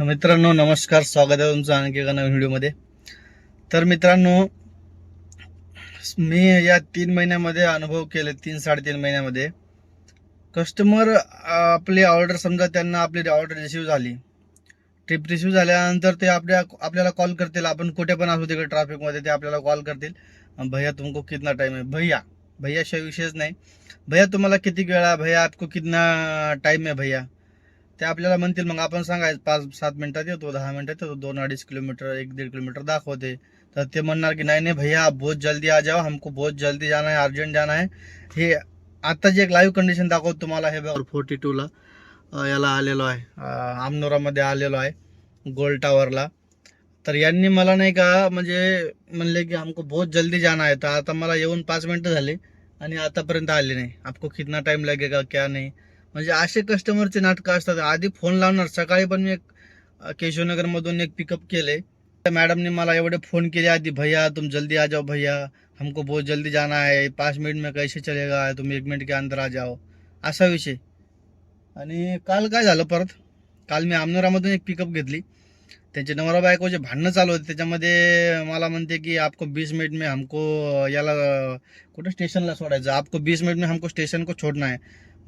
मित्रांनो नमस्कार. स्वागत आहे तुमचं आणखी एका नवीन व्हिडिओमध्ये. तर मित्रांनो मी या तीन महिन्यामध्ये अनुभव केले तीन साडेतीन महिन्यामध्ये. कस्टमर आपली ऑर्डर समजा त्यांना आपली ऑर्डर रिसिव्ह झाली. ट्रिप रिसिव्ह झाल्यानंतर ते आपल्या आपल्याला कॉल करतील. आपण कुठे पण असू तिकडे ट्रॅफिकमध्ये ते आपल्याला कॉल करतील. भैया तुमको कितना टाईम आहे? भैया भैयाशिवाय विषयच नाही. भैया तुम्हाला किती वेळा भैया आपको कितना टाईम आहे भैया? ते आपल्याला म्हणतील मग आपण सांगायचं पाच सात मिनिटात येतो दहा मिनिटात येतो दोन अडीच किलोमीटर एक दीड किलोमीटर दाखवते. तर ते म्हणणार की नाही नाही भैया आप बहुत जल्दी आ जाओ हमको बहुत जल्दी जाना है अर्जंट जाना है. हे आता जे एक लाईव्ह कंडिशन दाखवतो तुम्हाला हे बघा. फोर्टी टूला याला आलेलो आहे. आमनोरामध्ये आलेलो आहे गोल टावरला तर यांनी मला नाही का म्हणजे म्हणले की हमको बहुत जल्दी जाना है. तर आता मला येऊन पाच मिनिटं झाले आणि आतापर्यंत आले नाही. आपको कितना टाइम लगेगा क्या नाही? म्हणजे असे कस्टमरचे नाटकं असतात. आधी फोन लावणार. सकाळी पण मी एक केशवनगरमधून एक पिकअप केले. त्या मॅडमने मला एवढे फोन केले. आधी भैया तुम जल्दी आ जाओ भैया. हमको बहुत जल्दी जाना है. पाच मिनिट में कैसे चलेगा? तुम एक मिनट के अंदर आ जाओ. असा विषय. आणि काल काय झालं परत? काल मी आमनोरामधून एक पिकअप घेतली. त्यांचे नवरा बायकोचे भांडणं चालू होते. त्याच्यामध्ये मला म्हणते की आपको बीस मिनिट में हमको याला कुठं स्टेशनला सोडायचं? आपको बीस मिनिट में हमको स्टेशन को छोड़ना आहे.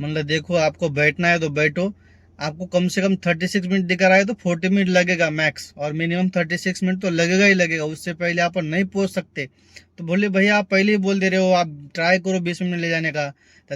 मतलब देखो, आपको बैठना है तो बैठो। आपको कम से कम थर्टी सिक्स मिनट दिखा रहा है तो फोर्टी मिनट लगेगा मैक्स और मिनिमम थर्टी सिक्स मिनट तो लगेगा ही लगेगा, उससे पहले आप नहीं पहुँच सकते। तो बोले, भैया, आप पहले ही बोल दे रहे हो, आप ट्राई करो बीस मिनट ले जाने का।